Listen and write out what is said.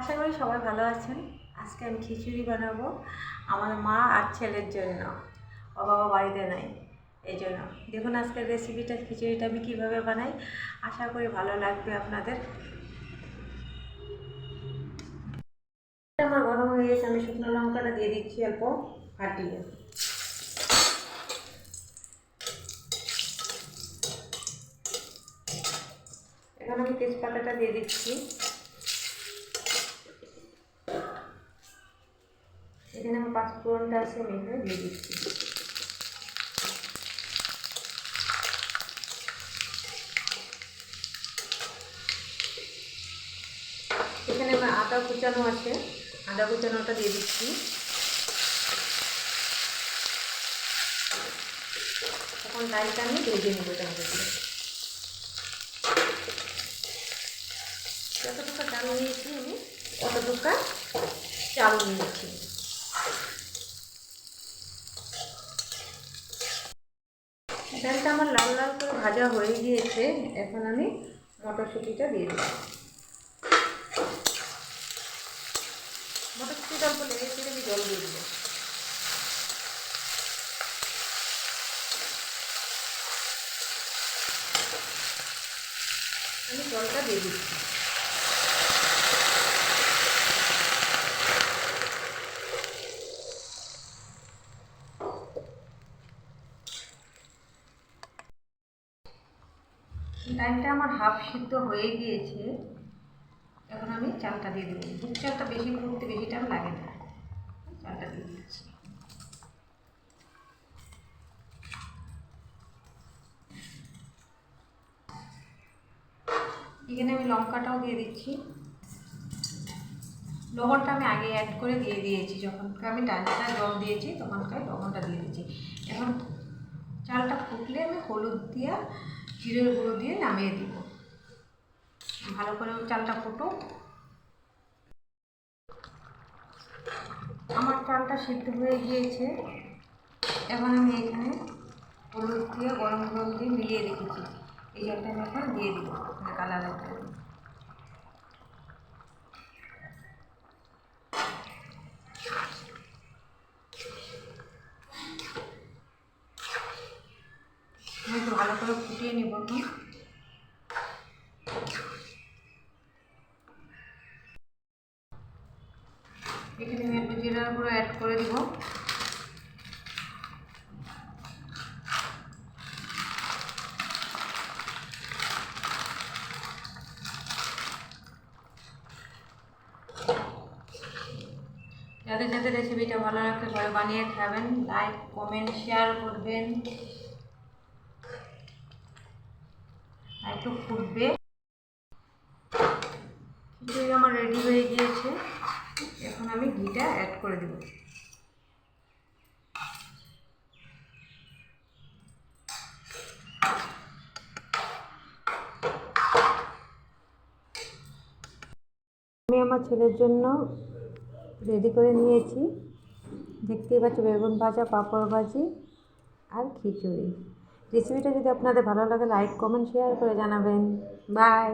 আশা করি সবাই ভালো আছেন। আজকে আমি খিচুড়ি বানাবো আমার মা আর ছেলের জন্য। ও বাবা বাড়িতে নাই, এই জন্য। দেখুন আজকের রেসিপিটা খিচুড়িটা আমি কীভাবে বানাই। আশা করি ভালো লাগবে আপনাদের। আমার গরম হয়ে গেছে, আমি শুকনো লঙ্কাটা দিয়ে দিচ্ছি অল্প ফাটিয়ে। এখন আমি তেজপাতাটা দিয়ে দিচ্ছি। এখানে আমার পাঁচফোড়নটা আছে, আমি এখানে দিয়ে দিচ্ছি। এখানে আমার আদা কুচানো আছে আদা কুচানোটা দিয়ে দিচ্ছি। এখন ডালটা আমি ভেজে নেব মধ্যে যতটুকু ডাল নিয়েছি আমি, ততটুকু চাল নিয়েছি। ডালটা আমার লাল লাল করে ভাজা হয়ে গিয়েছে, এখন আমি মটরশুঁটিটা দিয়ে দেবো। মটরশুঁটিটা অল্প লেগেছে আমি জল দিয়ে দেবো। আমি জলটা দিয়ে দিচ্ছি। ডালটা আমার হাফ সিদ্ধ হয়ে গিয়েছে। এখন আমি চালটা দিয়ে দেবো। দুধ চালটা বেশি ফুটতে বেশি টাইম লাগে না। চালটা দিয়ে দিচ্ছি। এখানে আমি লঙ্কাটাও দিয়ে দিচ্ছি। লবণটা আমি আগে অ্যাড করে দিয়ে দিয়েছি যখন। আমি ডালটা জল দিয়েছি, তখনকার লবণটা দিয়ে দিয়েছি। এখন চালটা ফুটলে আমি হলুদ দিয়ে জিরের গুঁড়ো দিয়ে নামিয়ে দিব। ভালো করে চালটা ফুটো আমার চালটা সিদ্ধ হয়ে গিয়েছে। এখন আমি এখানে হলুদ দিয়ে, গরম গরম দিয়ে মিলিয়ে রেখেছি। এই জলটা আমি এখন দিয়ে দিব মানে কালারের জন্য আমি একটু ফুটিয়ে নিব। এখন আমি একটু গুঁড়ো অ্যাড করে দিব। যাদের যাদের রেসিপিটা ভালো লাগবে ঘরে বানিয়ে খাবেন। লাইক কমেন্ট শেয়ার করবেন আর একটু ফুটবে খিচুড়ি আমার রেডি হয়ে গিয়েছে। এখন আমি ঘিটা অ্যাড করে দেব। আমি আমার ছেলের জন্য রেডি করে নিয়েছি। দেখতেই পাচ্ছি বেগুন ভাজা, পাঁপড় ভাজি আর খিচুড়ি। রেসিপিটা যদি আপনাদের ভালো লাগে লাইক কমেন্ট শেয়ার করে জানাবেন। বাই